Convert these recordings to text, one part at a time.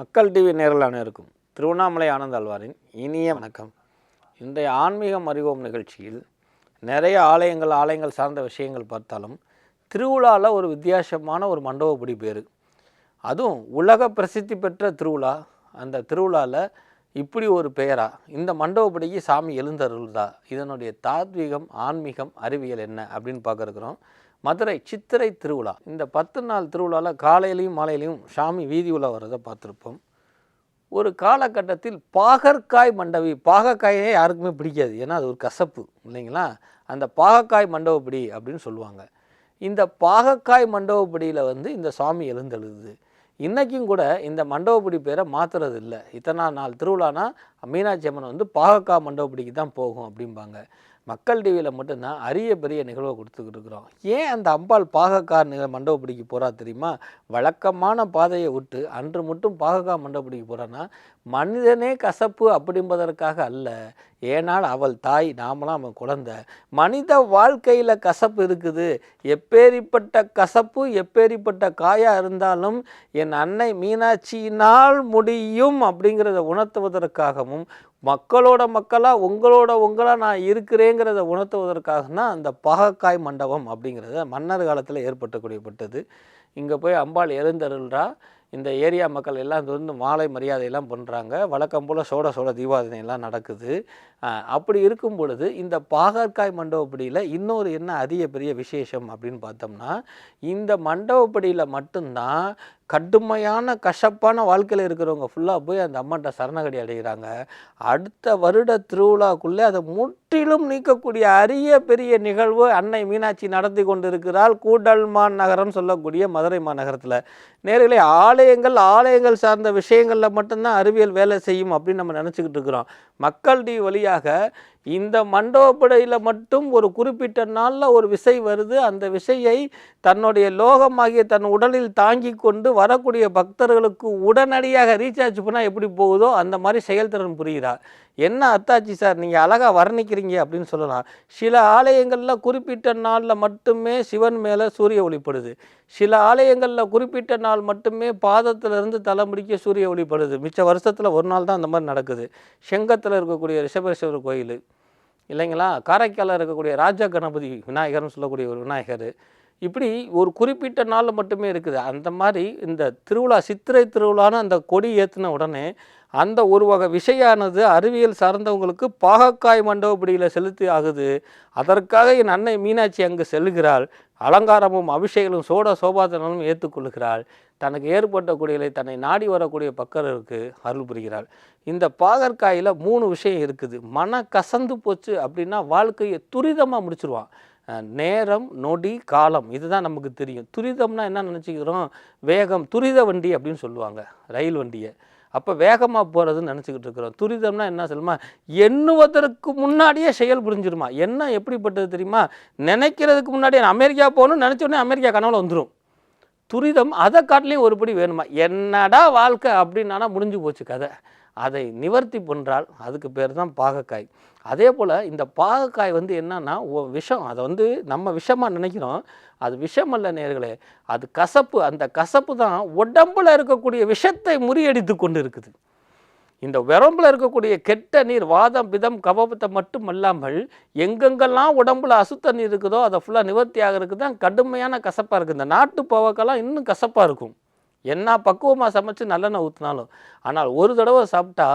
மக்கள் டிவி நேரில் அனைவருக்கும் திருவண்ணாமலை ஆனந்த் அல்வாரின் இனிய வணக்கம். இன்றைய ஆன்மீகம் அறிவோம் நிகழ்ச்சியில் நிறைய ஆலயங்கள் ஆலயங்கள் சார்ந்த விஷயங்கள் பார்த்தாலும் திருவிழாவில் ஒரு வித்தியாசமான ஒரு மண்டபப்படி பேர். அதுவும் உலக பிரசித்தி பெற்ற திருவிழா. அந்த திருவிழாவில் இப்படி ஒரு பெயரா இந்த மண்டபப்படிக்கு சாமி எழுந்தருள்தா இதனுடைய தாத்வீகம் ஆன்மீகம் அறிவியல் என்ன அப்படின்னு பார்க்குறோம் மதுரை சித்திரை திருவிழா. இந்த பத்து நாள் திருவிழாவில் காலையிலையும் மாலையிலையும் சாமி வீதி உலா வர்றதை பார்த்துருப்போம். ஒரு காலகட்டத்தில் பாகற்காய் மண்டபி பாகக்காயே யாருக்குமே பிடிக்காது. ஏன்னா அது ஒரு கசப்பு இல்லைங்களா? அந்த பாகக்காய் மண்டபப்படி அப்படின்னு சொல்லுவாங்க. இந்த பாகக்காய் மண்டபப்படியில் வந்து இந்த சாமி எழுந்தெழுது. இன்றைக்கும் கூட இந்த மண்டபப்படி பேரை மாற்றுறது இல்லை இத்தனை நாள் திருவிழானா மீனாட்சி அம்மன் வந்து பாகக்காய் மண்டபப்படிக்கு தான் போகும் அப்படிம்பாங்க. மக்கள் டிவியில் மட்டும்தான் அரிய பெரிய நிகழ்வை கொடுத்துக்கிட்டு இருக்கிறோம். ஏன் அந்த அம்பாள் பாகக்கார் நிக மண்டபப்பிடிக்கு போகிறா தெரியுமா? வழக்கமான பாதையை விட்டு அன்று மட்டும் பாகக்கா மண்டபப்பிடிக்கு போகிறான்னா மனிதனே கசப்பு அப்படிம்பதற்காக அல்ல. ஏனால் அவள் தாய் நாமலாம் அவன் குழந்தை. மனித வாழ்க்கையில் கசப்பு இருக்குது. எப்பேரிப்பட்ட கசப்பு எப்பேரிப்பட்ட காயாக இருந்தாலும் என் அன்னை மீனாட்சியினால் முடியும் அப்படிங்கிறத உணர்த்துவதற்காகவும் மக்களோட மக்களாக உங்களோட உங்களாக நான் இருக்கிறேங்கிறத உணர்த்துவதற்காகனா அந்த பகக்காய் மண்டபம் அப்படிங்கிறத மன்னர் காலத்தில் ஏற்பட்டக்கூடியப்பட்டது. இங்கே போய் அம்பாள் எழுந்தருள்றா. இந்த ஏரியா மக்கள் எல்லாம் இது வந்து மாலை மரியாதையெல்லாம் பண்ணுறாங்க வழக்கம் போல் சோட சோட தீபாவளி நடக்குது. அப்படி இருக்கும் பொழுது இந்த பாகற்காய் மண்டபப்படியில் இன்னொரு என்ன அதிக பெரிய விசேஷம் அப்படின்னு பார்த்தோம்னா இந்த மண்டபப்படியில் மட்டும்தான் கடுமையான கசப்பான வாழ்க்கையில் இருக்கிறவங்க ஃபுல்லாக போய் அந்த அம்மாட்ட சரணகடி அடைகிறாங்க அடுத்த வருட திருவிழாக்குள்ளே அதை முற்றிலும் நீக்கக்கூடிய அரிய பெரிய நிகழ்வு அன்னை மீனாட்சி நடத்தி கொண்டிருக்கிறாள். கூடல்மான் நகரம் சொல்லக்கூடிய மதுரை மாநகரத்தில். நேர்களே ஆலயங்கள் ஆலயங்கள் சார்ந்த விஷயங்களில் மட்டும்தான் அறிவியல் வேலை செய்யும் அப்படின்னு நம்ம நினச்சிக்கிட்டு இருக்கிறோம். மக்கள் டி வழியாக இந்த மண்டபப்படையில் மட்டும் ஒரு குறிப்பிட்ட நாளில் ஒரு விசை வருது. அந்த விசையை தன்னுடைய லோகமாகிய தன் உடலில் தாங்கி கொண்டு வரக்கூடிய பக்தர்களுக்கு உடனடியாக ரீசார்ஜ் பண்ணால் எப்படி போகுதோ அந்த மாதிரி செயல்திறன் புரியுதா என்ன அத்தாச்சி சார் நீங்கள் அழகாக வர்ணிக்கிறீங்க அப்படின்னு சொல்லலாம். சில ஆலயங்களில் குறிப்பிட்ட நாளில் மட்டுமே சிவன் மேலே சூரிய ஒளிப்படுது. சில ஆலயங்களில் குறிப்பிட்ட நாள் மட்டுமே பாதத்திலிருந்து தலை முடிக்க சூரிய ஒளிப்படுது. மிச்ச வருஷத்தில் ஒரு நாள் தான் அந்த மாதிரி நடக்குது. செங்கத்தில் இருக்கக்கூடிய ரிஷபேஸ்வரர் கோயில். இல்லைங்களா? காரைக்காலில் இருக்கக்கூடிய ராஜா கணபதி விநாயகர்னு சொல்லக்கூடிய ஒரு விநாயகர். இப்படி ஒரு குறிப்பிட்ட நாளில் மட்டுமே இருக்குது. அந்த மாதிரி இந்த திருவிழா சித்திரை திருவிழான்னு அந்த கொடி ஏற்றின உடனே அந்த ஒரு வகை விஷயானது அறிவியல் சார்ந்தவங்களுக்கு பாகக்காய் மண்டபப்படியில் செலுத்தி ஆகுது. அதற்காக என் அன்னை மீனாட்சி அங்கு செல்கிறாள். அலங்காரமும் அபிஷேகமும் சோட சோபாதனமும் ஏற்றுக்கொள்கிறாள் தனக்கு ஏற்பட்ட குடிகளை தன்னை நாடி வரக்கூடிய பக்கருக்கு அருள் புரிகிறாள். இந்த பாகற்காயில் மூணு விஷயம் இருக்குது. மன கசந்து போச்சு அப்படின்னா வாழ்க்கையை துரிதமாக முடிச்சிருவான். நேரம் நொடி காலம். இதுதான் நமக்கு தெரியும். துரிதம்னா என்ன நினச்சிக்கிறோம்? வேகம் துரித வண்டி அப்படின்னு சொல்லுவாங்க. ரயில் வண்டியை. அப்போ வேகமாக போகிறதுன்னு நினச்சிக்கிட்டு இருக்கிறோம். துரிதம்னா என்ன சொல்லுமா? எண்ணுவதற்கு முன்னாடியே செயல் புரிஞ்சிருமா? என்ன எப்படிப்பட்டது தெரியுமா? நினைக்கிறதுக்கு முன்னாடியே அமெரிக்கா போகணும்னு நினச்சோடனே அமெரிக்கா கனவுல வந்துடும் துரிதம் அதை காட்டிலையும் ஒருபடி வேணுமா? என்னடா வாழ்க்கை அப்படின்னா முடிஞ்சு போச்சு கதை. அதை நிவர்த்தி பண்ணுறால் அதுக்கு பேர் தான் பாகக்காய். அதே போல் இந்த பாகக்காய் வந்து என்னன்னா விஷம். அதை வந்து நம்ம விஷமாக நினைக்கிறோம். அது விஷம் அல்ல நேர்களே. அது கசப்பு. அந்த கசப்பு தான் உடம்புல இருக்கக்கூடிய விஷத்தை முறியடித்து கொண்டு இருக்குது இந்த விரம்பில் இருக்கக்கூடிய கெட்ட நீர் வாதம் பிதம் கபபத்தை மட்டும் அல்லாமல் எங்கெங்கெல்லாம் உடம்புல அசுத்த நீர் இருக்குதோ அதை ஃபுல்லாக நிவர்த்தி ஆகிறதுக்கு தான் கடுமையான கசப்பாக இருக்குது இந்த நாட்டு போவக்கெல்லாம் இன்னும் கசப்பாக இருக்கும். என்ன பக்குவமாக சமைச்சு நல்லெண்ணெய் ஊற்றினாலும் ஆனால் ஒரு தடவை சாப்பிட்டா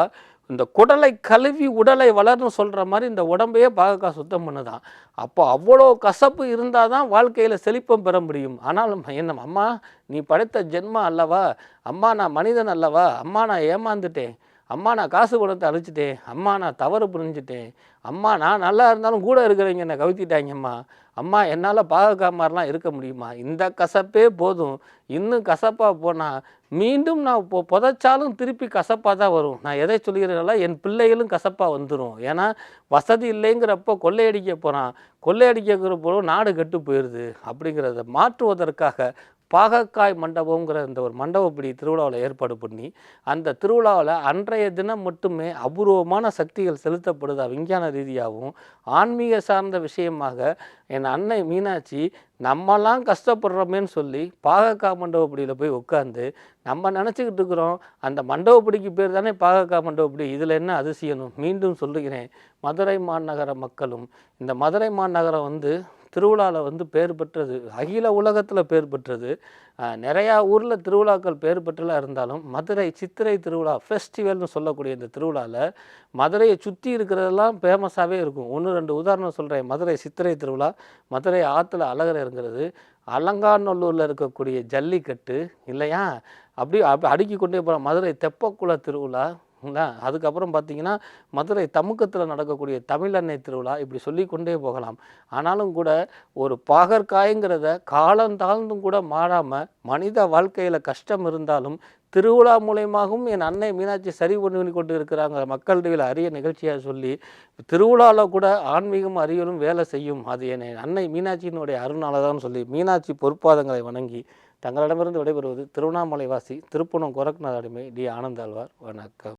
இந்த குடலை கழுவி உடலை வளர்னு சொல்கிற மாதிரி இந்த உடம்பையே பாகக்காய் சுத்தம் பண்ணுதான். அப்போ அவ்வளோ கசப்பு இருந்தால் தான் வாழ்க்கையில் செழிப்பம் பெற முடியும். ஆனாலும் என்ன அம்மா நீ படைத்த ஜென்மம் அல்லவா? அம்மா நான் மனிதன் அல்லவா? அம்மா நான் ஏமாந்துட்டேன். அம்மா நான் காசு கொடுத்து அழிச்சிட்டேன் அம்மா நான் தவறு புரிஞ்சுட்டேன். அம்மா நான் நல்லா இருந்தாலும் கூட இருக்கிறவங்க என்னை கவித்திட்டாங்கம்மா. அம்மா என்னால் பாகக்காய் மாதிரிலாம் இருக்க முடியுமா? இந்த கசப்பே போதும். இன்னும் கசப்பாக போனால் மீண்டும் நான் இப்போ புதைச்சாலும் திருப்பி கசப்பாக தான் வரும். நான் எதை சொல்கிறேன்னா என் பிள்ளைகளும் கசப்பாக வந்துடும் ஏன்னா வசதி இல்லைங்கிறப்போ கொள்ளையடிக்க போகிறான் கொள்ளையடிக்கிற போது நாடு கெட்டு போயிடுது அப்படிங்கிறத மாற்றுவதற்காக பாகக்காய் மண்டபங்கிற இந்த ஒரு மண்டபப்படி திருவிழாவில் ஏற்பாடு பண்ணி அந்த திருவிழாவில் அன்றைய தினம் மட்டுமே அபூர்வமான சக்திகள் செலுத்தப்படுதா. விஞ்ஞான ரீதியாகவும் ஆன்மீக சார்ந்த விஷயமாக என் அன்னை மீனாட்சி நம்மலாம் கஷ்டப்படுறோமேன்னு சொல்லி பாகக்காய் மண்டபப்படியில் போய் உட்காந்து நம்ம நினச்சிக்கிட்டு இருக்கிறோம் அந்த மண்டபப்படிக்கு பேர் தானே பாகக்காய் மண்டபப்படி. இதில் என்ன அதிசயணும் மீண்டும் சொல்லுகிறேன். மதுரை மாநகர மக்களும் இந்த மதுரை மாநகரம் வந்து திருவிழாவில் வந்து பேர் பெற்றது அகில உலகத்தில் பேர் பெற்றது நிறையா ஊரில் திருவிழாக்கள் பேர் பெற்றலாம் இருந்தாலும் மதுரை சித்திரை திருவிழா ஃபெஸ்டிவல்னு சொல்லக்கூடிய இந்த திருவிழாவில் மதுரையை சுற்றி இருக்கிறதெல்லாம் ஃபேமஸாகவே இருக்கும். ஒன்று ரெண்டு உதாரணம் சொல்கிறேன் மதுரை சித்திரை திருவிழா மதுரை ஆற்றுல அழகர் இறங்குறது அலங்காநல்லூரில் இருக்கக்கூடிய ஜல்லிக்கட்டு இல்லையா? அப்படி அப்படி அடுக்கி கொண்டே போகிற மதுரை தெப்பக்குள திருவிழா ங்களா? அதுக்கப்புறம் பார்த்தீங்கன்னா மதுரை தமுக்கத்தில் நடக்கக்கூடிய தமிழ் அன்னை திருவிழா இப்படி சொல்லி கொண்டே போகலாம். ஆனாலும் கூட ஒரு பாகற்காய்ங்கிறத காலம் தாழ்ந்தும் கூட மாறாமல் மனித வாழ்க்கையில் கஷ்டம் இருந்தாலும் திருவிழா மூலயமாகவும் என் அன்னை மீனாட்சி சரி பண்ணி கொண்டு இருக்கிறாங்க மக்களிடையில் அரிய நிகழ்ச்சியாக சொல்லி திருவிழாவில் கூட ஆன்மீகம் அறிவியலும் வேலை செய்யும். அது என் அன்னை மீனாட்சியினுடைய அருணால தான் சொல்லி மீனாட்சி பொற்பாதங்களை வணங்கி தங்களிடமிருந்து விடைபெறுவது திருவண்ணாமலை வாசி திருப்பணம் கோரக்நாத் அடிமை டி. ஆனந்தாழ்வார். வணக்கம்.